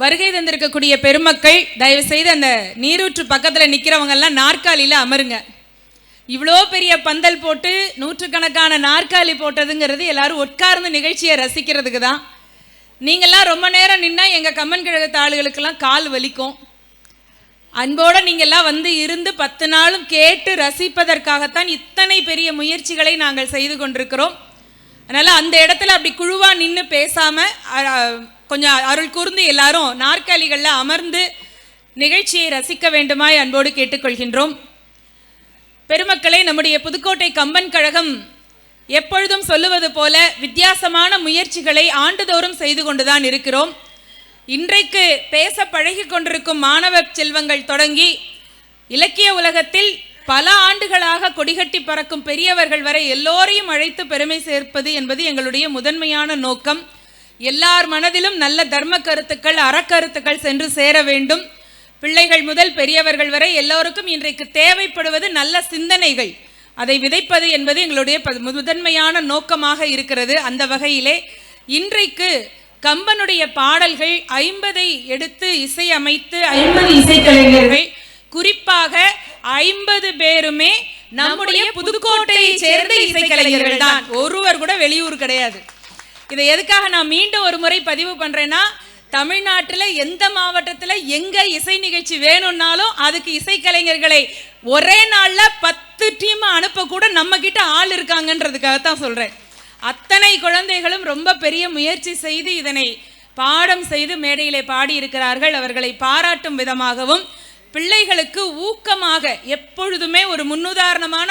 வருகை தந்திருக்கக்கூடிய பெருமக்கள் தயவு செய்து அந்த நீரூற்று பக்கத்தில் நிற்கிறவங்கெல்லாம் நாற்காலியில் அமருங்க. இவ்வளோ பெரிய பந்தல் போட்டு நூற்றுக்கணக்கான நாற்காலி போட்டதுங்கிறது எல்லாரும் உட்கார்ந்து நிகழ்ச்சியை ரசிக்கிறதுக்கு தான். நீங்கள்லாம் ரொம்ப நேரம் நின்னா எங்கள் கம்மன் கிழக்கு ஆளுகளுக்கெல்லாம் கால் வலிக்கும். அன்போட நீங்கள்லாம் வந்து இருந்து பத்து நாளும் கேட்டு ரசிப்பதற்காகத்தான் இத்தனை பெரிய முயற்சிகளை நாங்கள் செய்து கொண்டிருக்கிறோம். அதனால் அந்த இடத்துல அப்படி குழுவாக நின்று பேசாமல் கொஞ்சம் அருள் கூர்ந்து எல்லாரும் நாற்காலிகளில் அமர்ந்து நிகழ்ச்சியை ரசிக்க வேண்டுமாய் அன்போடு கேட்டுக்கொள்கின்றோம். பெருமக்களை நம்முடைய புதுக்கோட்டை கம்பன் கழகம் எப்பொழுதும் சொல்லுவது போல வித்தியாசமான முயற்சிகளை ஆண்டுதோறும் செய்து கொண்டுதான் இருக்கிறோம். இன்றைக்கு பேச பழகி கொண்டிருக்கும் மாணவ செல்வங்கள் தொடங்கி இலக்கிய உலகத்தில் பல ஆண்டுகளாக கொடிகட்டி பறக்கும் பெரியவர்கள் வரை எல்லோரையும் அழைத்து பெருமை சேர்ப்பது என்பது எங்களுடைய முதன்மையான நோக்கம். எல்லார் மனதிலும் நல்ல தர்ம கருத்துக்கள் அறக்கருத்துக்கள் சென்று சேர வேண்டும். பிள்ளைகள் முதல் பெரியவர்கள் வரை எல்லோருக்கும் இன்றைக்கு தேவைப்படுவது நல்ல சிந்தனைகள். அதை விதைப்பது என்பது எங்களுடைய முதன்மையான நோக்கமாக இருக்கிறது. அந்த வகையிலே இன்றைக்கு கம்பனுடைய பாடல்கள் ஐம்பதை எடுத்து இசையமைத்து ஐம்பது இசைக்கலைஞர்கள் குறிப்பாக ஐம்பது பேருமே நம்முடைய புதுக்கோட்டையை சேர்ந்த இசைக்கலைஞர்கள் தான் ஒருவர் கூட வெளியூர் கிடையாது. இதை எதுக்காக நான் மீண்டும் ஒரு முறை பதிவு பண்றேன்னா தமிழ்நாட்டில் எந்த மாவட்டத்தில் எங்க இசை நிகழ்ச்சி வேணும்னாலும் அதுக்கு இசைக்கலைஞர்களை ஒரே நாளில் பத்து டீம் அனுப்ப கூட நம்ம கிட்ட ஆள் இருக்காங்கன்றதுக்காகத்தான் சொல்றேன். அத்தனை குழந்தைகளும் ரொம்ப பெரிய முயற்சி செய்து இதனை பாடம் செய்து மேடையிலே பாடியிருக்கிறார்கள். அவர்களை பாராட்டும் விதமாகவும் பிள்ளைகளுக்கு ஊக்கமாக எப்பொழுதுமே ஒரு முன்னுதாரணமான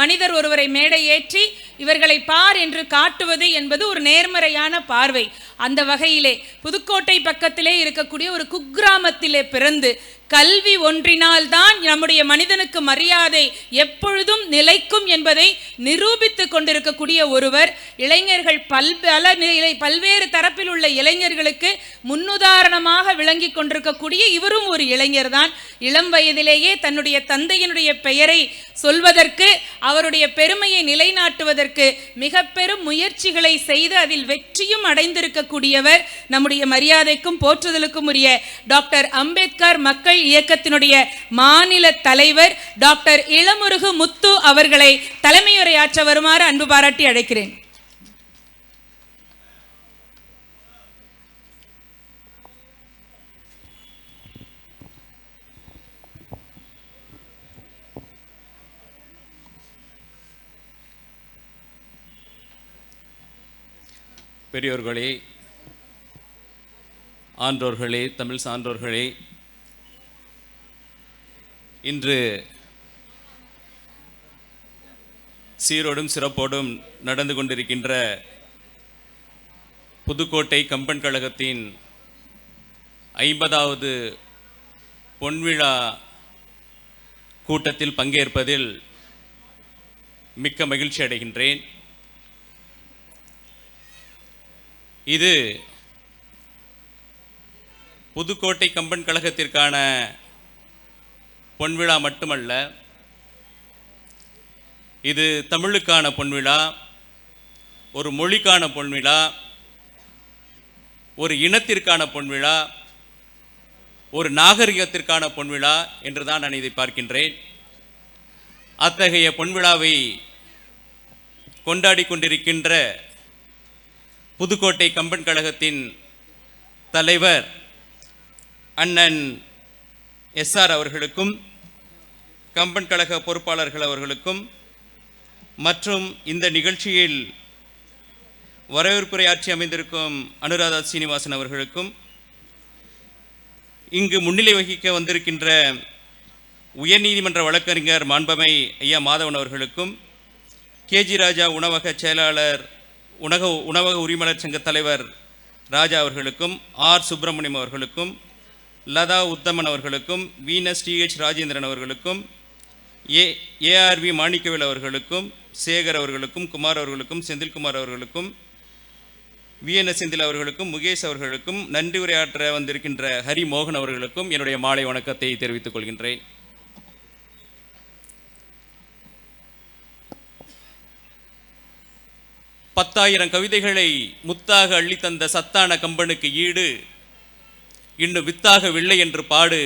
மனிதர் ஒருவரை மேடை ஏற்றி இவர்களை பார் என்று காட்டுவது என்பது ஒரு நேர்மறையான பார்வை. அந்த வகையிலே புதுக்கோட்டை பக்கத்திலே இருக்கக்கூடிய ஒரு குக்கிராமத்திலே பிறந்து கல்வி ஒன்றினால்தான் நம்முடைய மனிதனுக்கு மரியாதை எப்பொழுதும் நிலைக்கும் என்பதை நிரூபித்து கொண்டிருக்கக்கூடிய ஒருவர் இளைஞர்கள் பல்பல நிலை பல்வேறு தரப்பில் உள்ள இளைஞர்களுக்கு முன்னுதாரணமாக விளங்கி கொண்டிருக்கக்கூடிய இவரும் ஒரு இளைஞர் தான் இளம் வயதிலேயே தன்னுடைய தந்தையினுடைய பெயரை சொல்வதற்கு அவருடைய பெருமையை நிலைநாட்டுவதற்கு மிக பெரும் முயற்சிகளை செய்து அதில் வெற்றியும் அடைந்திருக்கக்கூடியவர் நம்முடைய மரியாதைக்கும் போற்றுதலுக்கும் உரிய டாக்டர் அம்பேத்கர் மக்கள் இயக்கத்தினுடைய மாநில தலைவர் டாக்டர் இளமுருகு முத்து அவர்களை தலைமையுரையாற்ற வருமாறு அன்பு பாராட்டி அழைக்கிறேன். பெரியோர்களே ஆன்றோர்களே தமிழ் சான்றோர்களே இன்று சீரோடும் சிறப்போடும் நடந்து கொண்டிருக்கின்ற புதுக்கோட்டை கம்பன் கழகத்தின் ஐம்பதாவது பொன்விழா கூட்டத்தில் பங்கேற்பதில் மிக்க மகிழ்ச்சி அடைகின்றேன். இது புதுக்கோட்டை கம்பன் கழகத்திற்கான பொன்விழா மட்டுமல்ல இது தமிழுக்கான பொன்விழா ஒரு மொழிக்கான பொன்விழா ஒரு இனத்திற்கான பொன்விழா ஒரு நாகரிகத்திற்கான பொன்விழா என்று தான் நான் இதை பார்க்கின்றேன். அத்தகைய பொன்விழாவை கொண்டாடி கொண்டிருக்கின்ற புதுக்கோட்டை கம்பன் கழகத்தின் தலைவர் அண்ணன் எஸ்ஆர் அவர்களுக்கும் கம்பன் கழக பொறுப்பாளர்கள் அவர்களுக்கும் மற்றும் இந்த நிகழ்ச்சியில் வரவேற்புரையாற்றி அமைந்திருக்கும் அனுராதா சீனிவாசன் அவர்களுக்கும் இங்கு முன்னிலை வகிக்க வந்திருக்கின்ற உயர்நீதிமன்ற வழக்கறிஞர் மாண்பமை ஐயா மாதவன் அவர்களுக்கும் கேஜி ராஜா உணவக செயலாளர் உணக உணவக உரிமையாளர் சங்க தலைவர் ராஜா அவர்களுக்கும் ஆர். சுப்பிரமணியம் அவர்களுக்கும் லதா உத்தமன் அவர்களுக்கும் வீனஸ் டிஹெச் ராஜேந்திரன் அவர்களுக்கும் ஏ. ஏஆர்வி மாணிக்கவேல் அவர்களுக்கும் சேகர் அவர்களுக்கும் குமார் அவர்களுக்கும் செந்தில்குமார் அவர்களுக்கும் விஎன்எஸ் செந்தில் அவர்களுக்கும் முகேஷ் அவர்களுக்கும் நன்றி உரையாற்ற வந்திருக்கின்ற ஹரி மோகன் அவர்களுக்கும் என்னுடைய மாலை வணக்கத்தை தெரிவித்துக் கொள்கின்றேன். பத்தாயிரம் கவிதைகளை முத்தாக அள்ளித்தந்த சத்தான கம்பனுக்கு ஈடு இன்னும் வித்தாகவில்லை என்று பாடு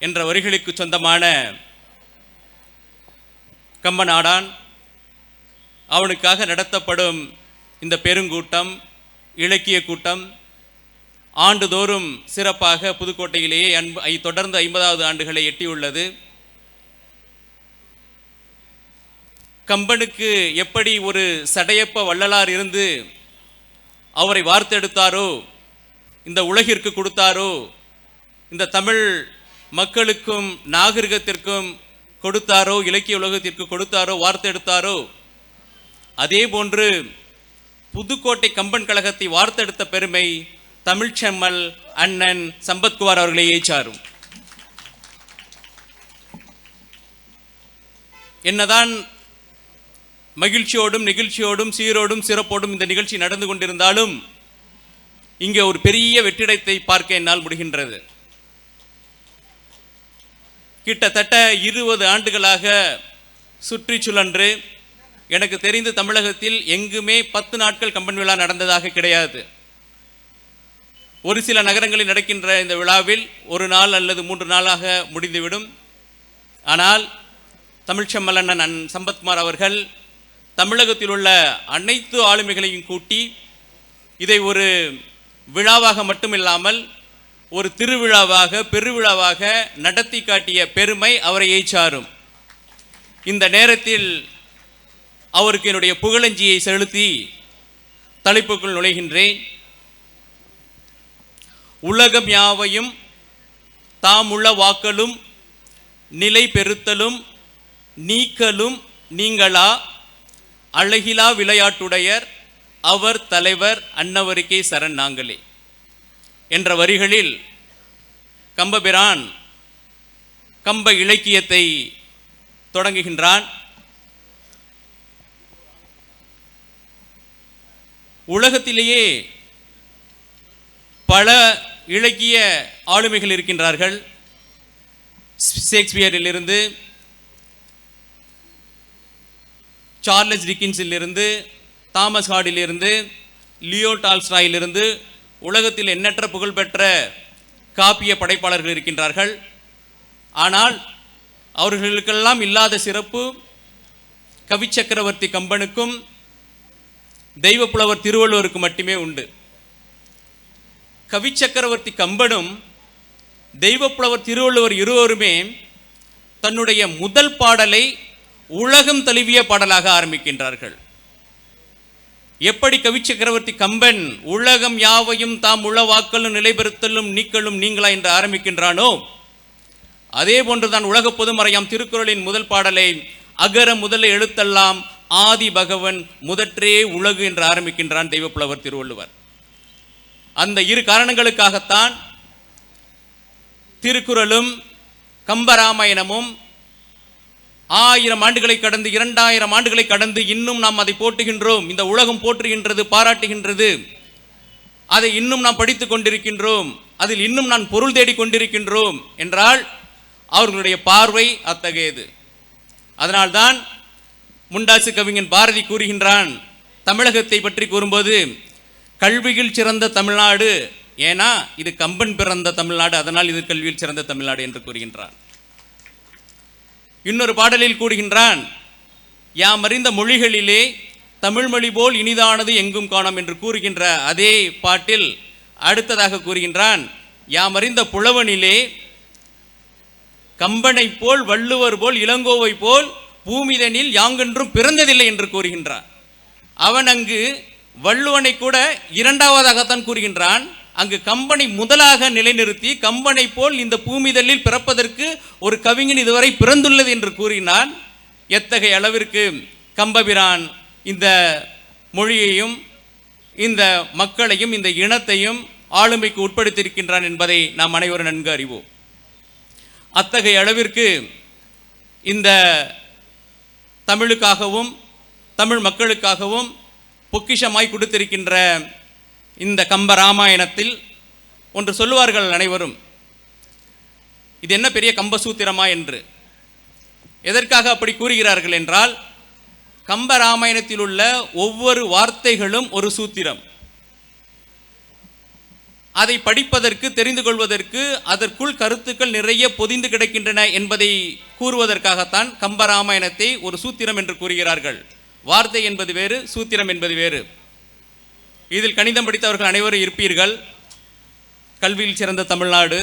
என்ற வரிகளுக்கு சொந்தமான கம்பநாடான் அவனுக்காக நடத்தப்படும் இந்த பெருங்கூட்டம் இலக்கிய கூட்டம் ஆண்டுதோறும் சிறப்பாக புதுக்கோட்டையிலேயே அன்பு தொடர்ந்து ஐம்பதாவது ஆண்டுகளை எட்டியுள்ளது. கம்பனுக்கு எப்படி ஒரு சடையப்ப வள்ளலார் இருந்து அவரை வார்த்தெடுத்தாரோ இந்த உலகிற்கு கொடுத்தாரோ இந்த தமிழ் மக்களுக்கும் நாகரிகத்திற்கும் கொடுத்தாரோ இலக்கிய உலகத்திற்கு கொடுத்தாரோ வார்த்தெடுத்தாரோ அதே போன்று புதுக்கோட்டை கம்பன் கழகத்தை வார்த்தெடுத்த பெருமை தமிழ்ச்செம்மல் அண்ணன் சம்பத்குமார் அவர்களையே சாரும். என்னதான் மகிழ்ச்சியோடும் நெகிழ்ச்சியோடும் சீரோடும் சிறப்போடும் இந்த நிகழ்ச்சி நடந்து கொண்டிருந்தாலும் இங்கே ஒரு பெரிய வெற்றிடத்தை பார்க்க என்னால் முடிகின்றது. கிட்டத்தட்ட இருபது ஆண்டுகளாக சுற்றி சுழன்று எனக்கு தெரிந்து தமிழகத்தில் எங்குமே பத்து நாட்கள் கம்பன் விழா நடந்ததாக கிடையாது. ஒரு சில நகரங்களில் நடக்கின்ற இந்த விழாவில் ஒரு நாள் அல்லது மூன்று நாளாக முடிந்துவிடும். ஆனால் தமிழ்ச்சம்மலன் அண்ணன் சம்பத்குமார் அவர்கள் தமிழகத்தில் உள்ள அனைத்து ஆளுமைகளையும் கூட்டி இதை ஒரு விழாவாக மட்டுமில்லாமல் ஒரு திருவிழாவாக பெருவிழாவாக நடத்தி காட்டிய பெருமை அவரை சாரும் இந்த நேரத்தில் அவருக்கு என்னுடைய புகழஞ்சியை செலுத்தி தலைப்புக்குள் நுழைகின்றேன். உலகம் யாவையும் தாம் உள்ள வாக்களும் நிலை பெறுத்தலும் நீக்கலும் நீங்களா? அழகிலா விளையாட்டுடையர் அவர் தலைவர் அன்னவருக்கே சரண் நாங்களே. என்ற வரிகளில் கம்பபிரான் கம்ப இலக்கியத்தை தொடங்குகின்றான். உலகத்திலேயே பல இலக்கிய ஆளுமைகள் இருக்கின்றார்கள். ஷேக்ஸ்பியரிலிருந்து சார்லஸ் டிக்கின்ஸிலிருந்து தாமஸ் ஹார்டிலிருந்து லியோ டால்ஸ்டாயிலிருந்து உலகத்தில் எண்ணற்ற புகழ்பெற்ற காப்பிய படைப்பாளர்கள் இருக்கின்றார்கள். ஆனால் அவர்களுக்கெல்லாம் இல்லாத சிறப்பு கவி சக்கரவர்த்தி கம்பனுக்கும் தெய்வப்புலவர் திருவள்ளுவருக்கு மட்டுமே உண்டு. கவி சக்கரவர்த்தி கம்பனும் தெய்வப்புலவர் திருவள்ளுவர் இருவருமே தன்னுடைய முதல் பாடலை உலகம் தழுவிய பாடலாக ஆரம்பிக்கின்றார்கள். எப்படி கவி சக்கரவர்த்தி கம்பன் உலகம் யாவையும் தாம் உளவாக்கலும் நிலைபெறுத்தலும் நீக்கலும் நீங்களா என்று ஆரம்பிக்கின்றானோ? அதே போன்றுதான் உலக பொதுமறையாம் திருக்குறளின் முதல் பாடலை அகர முதல எழுத்தெல்லாம் ஆதி பகவன் முதற்றே உலகு என்று ஆரம்பிக்கின்றான் தெய்வப்புலவர் திருவள்ளுவர். அந்த இரு காரணங்களுக்காகத்தான் திருக்குறளும் கம்பராமாயணமும் ஆயிரம் ஆண்டுகளை கடந்து இரண்டாயிரம் ஆண்டுகளை கடந்து இன்னும் நாம் அதை போட்டுகின்றோம் இந்த உலகம் போற்றுகின்றது பாராட்டுகின்றது. அதை இன்னும் நாம் படித்துக் கொண்டிருக்கின்றோம். அதில் இன்னும் நான் பொருள் தேடிக் கொண்டிருக்கின்றோம் என்றால் அவர்களுடைய பார்வை அத்தகையது. அதனால்தான் முண்டாசு கவிஞன் பாரதி கூறுகின்றான் தமிழகத்தை பற்றி கூறும்போது கல்வியில் சிறந்த தமிழ்நாடு ஏன்னா இது கம்பன் பிறந்த தமிழ்நாடு அதனால் இது கல்வியில் சிறந்த தமிழ்நாடு என்று கூறுகின்றான். இன்னொரு பாடலில் கூறுகின்றான் யாம் அறிந்த மொழிகளிலே தமிழ்மொழி போல் இனிதானது எங்கும் காணோம் என்று கூறுகின்ற அதே பாட்டில் அடுத்ததாக கூறுகின்றான் யாம் அறிந்த புலவனிலே கம்பனைப் போல் வள்ளுவர் போல் இளங்கோவை போல் பூமிதனில் யாங்கென்றும் பிறந்ததில்லை என்று கூறுகின்றான். அவன் அங்கு வள்ளுவனை கூட இரண்டாவதாகத்தான் கூறுகின்றான் அங்கு கம்பனை முதலாக நிலைநிறுத்தி கம்பனை போல் இந்த பூமிதலில் பிறப்பதற்கு ஒரு கவிஞன் இதுவரை பிறந்துள்ளது என்று கூறினான் எத்தகைய அளவிற்கு கம்பபிரான் இந்த மொழியையும் இந்த மக்களையும் இந்த இனத்தையும் ஆளுமைக்கு உட்படுத்தியிருக்கின்றான் என்பதை நாம் அனைவரும் நன்கு அறிவோம். அத்தகைய அளவிற்கு இந்த தமிழுக்காகவும் தமிழ் மக்களுக்காகவும் பொக்கிஷமாய் கொடுத்திருக்கின்ற இந்த கம்ப ராமாயணத்தில் ஒன்று சொல்லுவார்கள் அனைவரும் இது என்ன பெரிய கம்பசூத்திரமா என்று. எதற்காக அப்படி கூறுகிறார்கள் என்றால் கம்ப ராமாயணத்தில் உள்ள ஒவ்வொரு வார்த்தைகளும் ஒரு சூத்திரம். அதை படிப்பதற்கு தெரிந்து கொள்வதற்கு அதற்குள் கருத்துக்கள் நிறைய பொதிந்து கிடக்கின்றன என்பதை கூறுவதற்காகத்தான் கம்பராமாயணத்தை ஒரு சூத்திரம் என்று கூறுகிறார்கள். வார்த்தை என்பது வேறு சூத்திரம் என்பது வேறு. இதில் கணிதம் படித்தவர்கள் அனைவரும் இருப்பீர்கள். கல்வியில் சிறந்த Tamil Nadu.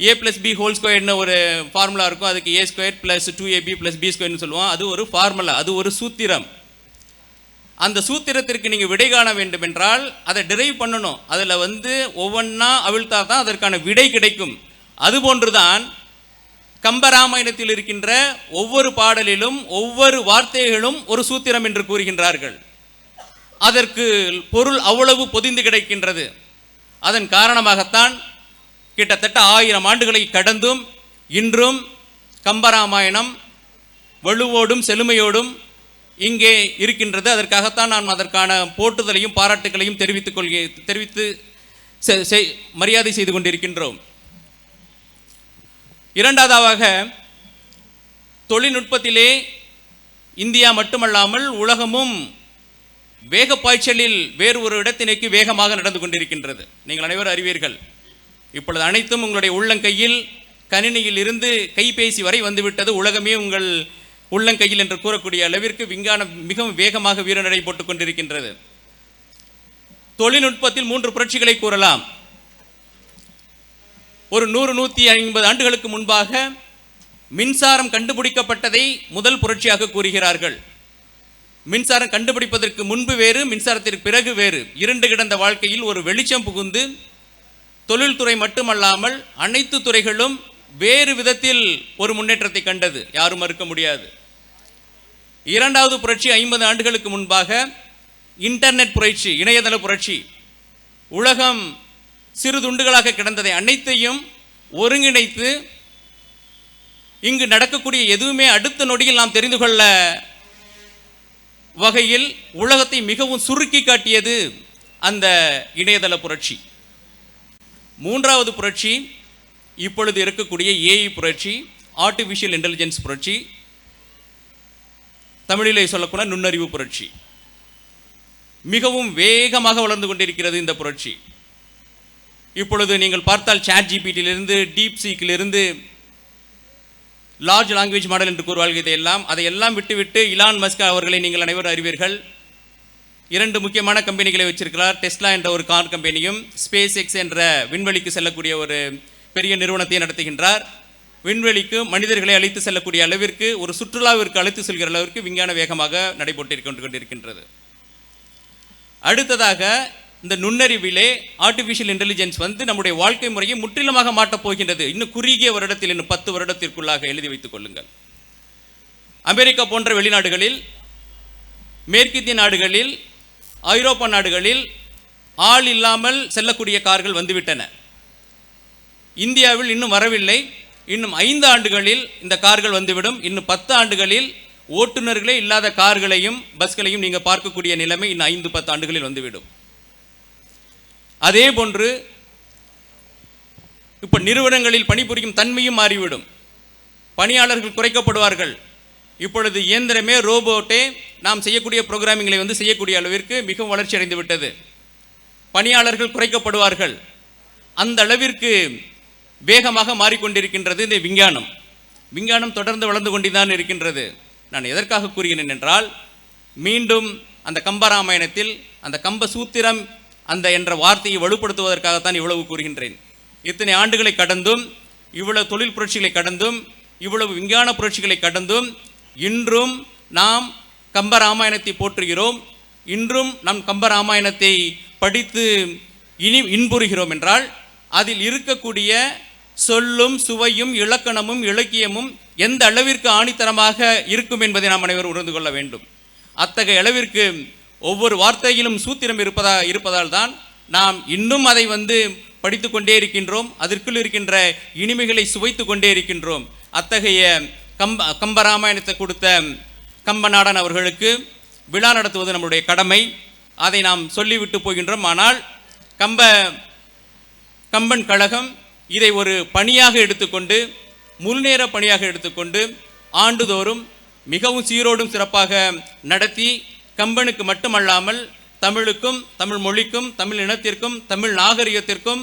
A plus B whole ஸ்கொயர்னு ஒரு ஃபார்முலா இருக்கும். அதுக்கு A square plus two AB plus B ஸ்கொயர்னு சொல்லுவோம். அது ஒரு ஃபார்முலா அது ஒரு சூத்திரம். அந்த சூத்திரத்திற்கு நீங்கள் விடை காண வேண்டும் என்றால் அதை டிரைவ் பண்ணணும். அதில் வந்து ஒவ்வொன்றா அவிழ்த்தா தான் அதற்கான விடை கிடைக்கும். அதுபோன்றுதான் கம்பராமாயணத்தில் இருக்கின்ற ஒவ்வொரு பாடலிலும் ஒவ்வொரு வார்த்தைகளும் ஒரு சூத்திரம் என்று கூறுகின்றார்கள். அதற்கு பொருள் அவ்வளவு பொதிந்து கிடைக்கின்றது. அதன் காரணமாகத்தான் கிட்டத்தட்ட ஆயிரம் ஆண்டுகளை கடந்தும் இன்றும் கம்பராமாயணம் வலுவோடும் செழுமையோடும் இங்கே இருக்கின்றது. அதற்காகத்தான் நான் அதற்கான போட்டுதலையும் பாராட்டுகளையும் தெரிவித்துக் கொள்கை தெரிவித்து செ- செய்- மரியாதை செய்து கொண்டிருக்கின்றோம். இரண்டாவதாக தொழில்நுட்பத்திலே இந்தியா மட்டுமல்லாமல் உலகமும் வேக பாய்ச்சலில் வேறு ஒரு இடத்தினைக்கு வேகமாக நடந்து கொண்டிருக்கின்றது. நீங்கள் அனைவரும் அறிவீர்கள். இப்பொழுது அனைத்தும் உங்களுடைய உள்ளங்கையில் கணினியில் இருந்து கைபேசி வரை வந்துவிட்டது. உலகமே உங்கள் உள்ளங்கையில் என்று கூறக்கூடிய அளவிற்கு விஞ்ஞானம் மிகவும் வேகமாக வீரநடை போட்டுக் கொண்டிருக்கின்றது. தொழில்நுட்பத்தில் மூன்று புரட்சிகளை கூறலாம். ஒரு நூறு நூற்றி ஐம்பது ஆண்டுகளுக்கு முன்பாக மின்சாரம் கண்டுபிடிக்கப்பட்டதை முதல் புரட்சியாக கூறுகிறார்கள். மின்சாரம் கண்டுபிடிப்பதற்கு முன்பு வேறு மின்சாரத்திற்கு பிறகு வேறு. இருண்டு கிடந்த வாழ்க்கையில் ஒரு வெளிச்சம் புகுந்து தொழில்துறை மட்டுமல்லாமல் அனைத்து துறைகளும் வேறு விதத்தில் ஒரு முன்னேற்றத்தை கண்டது. யாரும் மறுக்க முடியாது. இரண்டாவது புரட்சி ஐம்பது ஆண்டுகளுக்கு முன்பாக இன்டர்நெட் புரட்சி இணையதள புரட்சி உலகம் சிறு துண்டுகளாக கிடந்ததை அனைத்தையும் ஒருங்கிணைத்து இங்கு நடக்கக்கூடிய எதுவுமே அடுத்த நொடியில் நாம் தெரிந்து கொள்ள வகையில் உலகத்தை மிகவும் சுருக்கி காட்டியது அந்த இணையதள புரட்சி. மூன்றாவது புரட்சி இப்பொழுது இருக்கக்கூடிய ஏஐ புரட்சி ஆர்டிஃபிஷியல் இன்டெலிஜென்ஸ் புரட்சி தமிழிலே சொல்லக்கூட நுண்ணறிவு புரட்சி. மிகவும் வேகமாக வளர்ந்து கொண்டிருக்கிறது இந்த புரட்சி. இப்பொழுது நீங்கள் பார்த்தால் சாட் ஜிபிடியிலிருந்து டீப் சீக்கிலிருந்து லார்ஜ் லாங்குவேஜ் மாடல் என்று கூறுவார்கள் இதையெல்லாம். அதையெல்லாம் விட்டுவிட்டு இலான் மஸ்க் அவர்களை நீங்கள் அனைவரும் அறிவீர்கள். இரண்டு முக்கியமான கம்பெனிகளை வச்சிருக்கிறார். டெஸ்லா என்ற ஒரு கார் கம்பெனியும் ஸ்பேஸ் எக்ஸ் என்ற விண்வெளிக்கு செல்லக்கூடிய ஒரு பெரிய நிறுவனத்தை நடத்துகின்றார். விண்வெளிக்கு மனிதர்களை அழைத்து செல்லக்கூடிய அளவிற்கு ஒரு சுற்றுலாவிற்கு அழைத்து செல்கிற அளவிற்கு விஞ்ஞான வேகமாக நடைபெற்று கொண்டிருக்கின்றது அடுத்ததாக இந்த நுண்ணறிவிலே ஆர்டிஃபிஷியல் இன்டெலிஜென்ஸ் வந்து நம்முடைய வாழ்க்கை முறையை முற்றிலுமாக மாட்டப் போகின்றது. இன்னும் குறுகிய வருடத்தில் இன்னும் பத்து வருடத்திற்குள்ளாக எழுதி வைத்துக் கொள்ளுங்கள். அமெரிக்கா போன்ற வெளிநாடுகளில் மேற்கிந்திய நாடுகளில் ஐரோப்பா நாடுகளில் ஆள் இல்லாமல் செல்லக்கூடிய கார்கள் வந்துவிட்டன. இந்தியாவில் இன்னும் வரவில்லை. இன்னும் ஐந்து ஆண்டுகளில் இந்த கார்கள் வந்துவிடும். இன்னும் பத்து ஆண்டுகளில் ஓட்டுநர்களே இல்லாத கார்களையும் பஸ்களையும் நீங்கள் பார்க்கக்கூடிய நிலைமை இன்னும் ஐந்து பத்து ஆண்டுகளில் வந்துவிடும். அதே போன்று இப்போ நிறுவனங்களில் பணிபுரியும் தன்மையும் மாறிவிடும். பணியாளர்கள் குறைக்கப்படுவார்கள். இப்பொழுது இயந்திரமே ரோபோட்டே நாம் செய்யக்கூடிய ப்ரோக்ராமிங்களை வந்து செய்யக்கூடிய அளவிற்கு மிகவும் வளர்ச்சி அடைந்து விட்டது. பணியாளர்கள் குறைக்கப்படுவார்கள். அந்த அளவிற்கு வேகமாக மாறிக்கொண்டிருக்கின்றது இந்த விஞ்ஞானம். விஞ்ஞானம் தொடர்ந்து வளர்ந்து கொண்டுதான் இருக்கின்றது. நான் எதற்காக கூறுகிறேன் என்றால் மீண்டும் அந்த கம்பராமாயணத்தில் அந்த கம்ப சூத்திரம் அந்த என்ற வார்த்தையை வலுப்படுத்துவதற்காகத்தான் இவ்வளவு கூறுகின்றேன். இத்தனை ஆண்டுகளை கடந்தும் இவ்வளவு தொழில் புரட்சிகளை கடந்தும் இவ்வளவு விஞ்ஞான புரட்சிகளை கடந்தும் இன்றும் நாம் கம்பராமாயணத்தை போற்றுகிறோம் இன்றும் நம் கம்பராமாயணத்தை படித்து இனி இன்புறுகிறோம் என்றால் அதில் இருக்கக்கூடிய சொல்லும் சுவையும் இலக்கணமும் இலக்கியமும் எந்த அளவிற்கு ஆணித்தரமாக இருக்கும் என்பதை நாம் அனைவரும் உணர்ந்து கொள்ள வேண்டும். அத்தகைய அளவிற்கு ஒவ்வொரு வார்த்தையிலும் சூத்திரம் இருப்பதா இருப்பதால் தான் நாம் இன்னும் அதை வந்து படித்து கொண்டே இருக்கின்றோம். அதற்குள் இருக்கின்ற இனிமைகளை சுவைத்து கொண்டே இருக்கின்றோம். அத்தகைய கம்ப கம்பராமாயணத்தை கொடுத்த கம்பநாடன் அவர்களுக்கு விழா நடத்துவது நம்முடைய கடமை. அதை நாம் சொல்லிவிட்டு போகின்றோம். ஆனால் கம்ப கம்பன் கழகம் இதை ஒரு பணியாக எடுத்துக்கொண்டு முழுநேர பணியாக எடுத்துக்கொண்டு ஆண்டுதோறும் மிகவும் சீரோடும் சிறப்பாக நடத்தி கம்பனுக்கு மட்டுமல்லாமல் தமிழுக்கும் தமிழ் மொழிக்கும் தமிழ் இனத்திற்கும் தமிழ் நாகரிகத்திற்கும்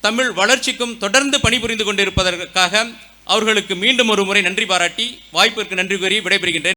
தமிழ் வளர்ச்சிக்கும் தொடர்ந்து பணிபுரிந்து கொண்டிருப்பதற்காக அவர்களுக்கு மீண்டும் ஒரு முறை நன்றி பாராட்டி வாய்ப்பிற்கு நன்றி கூறி விடைபெறுகின்றேன்.